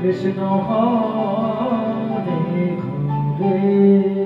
Krishna Hare Hare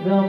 Ram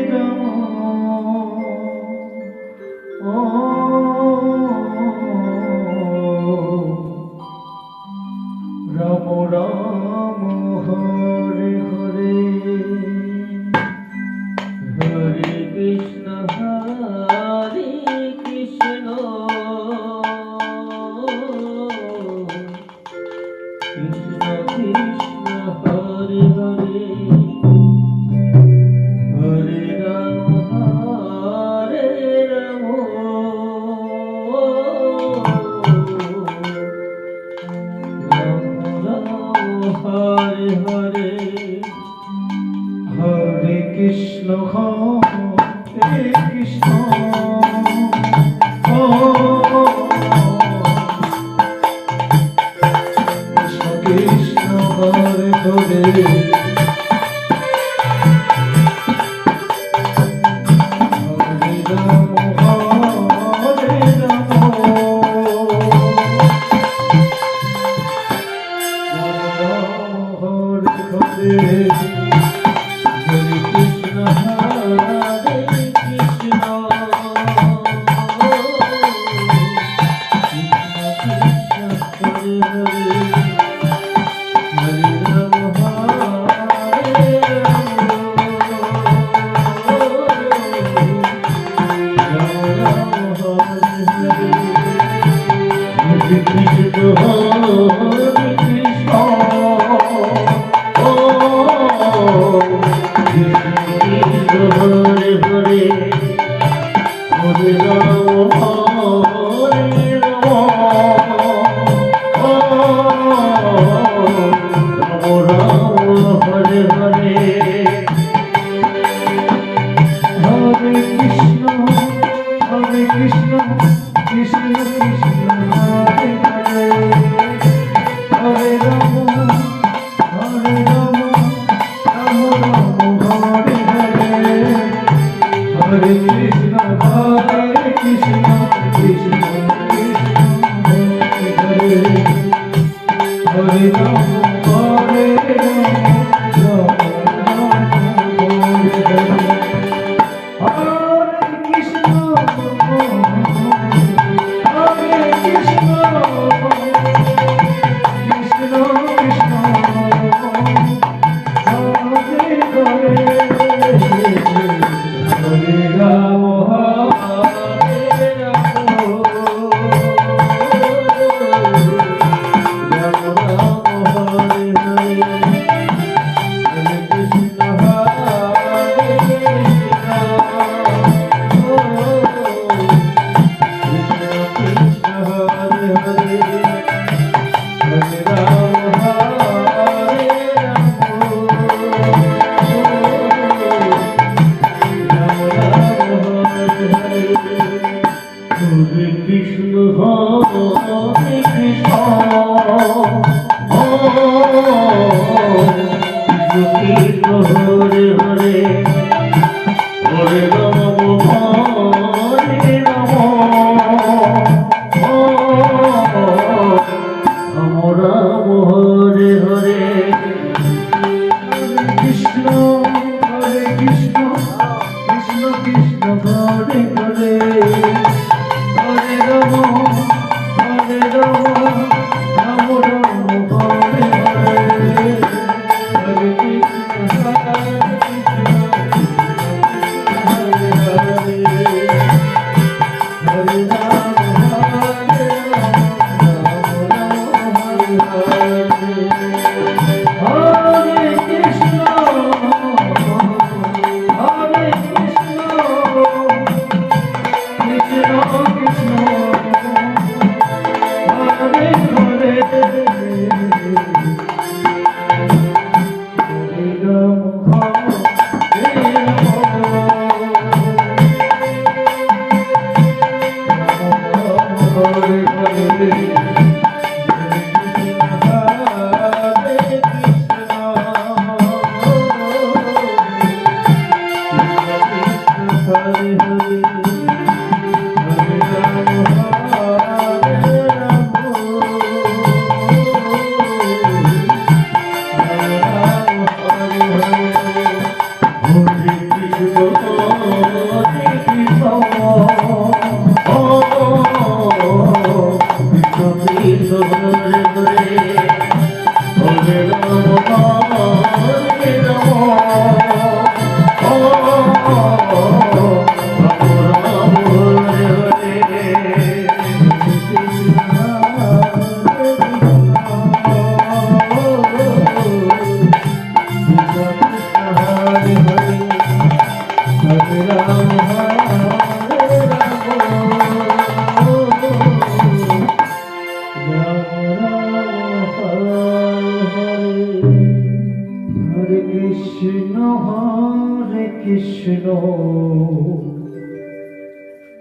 Krishna Hare Krishna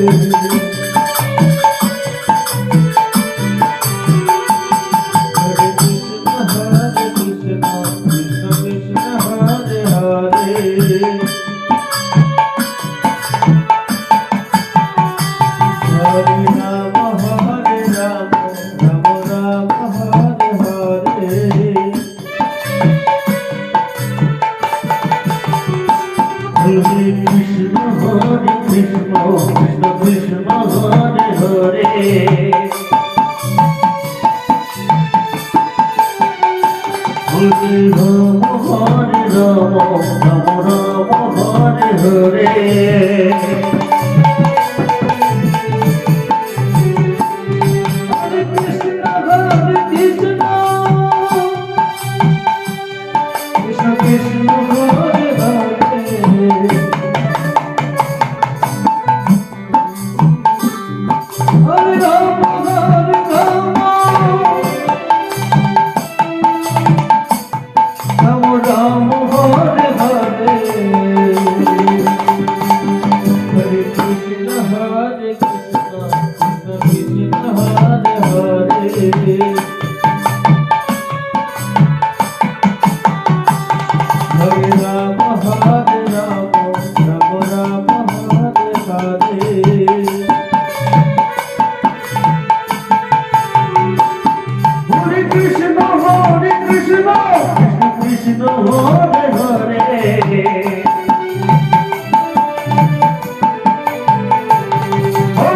Hare Hare Krishna Krishna Hare Hare.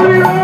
Hare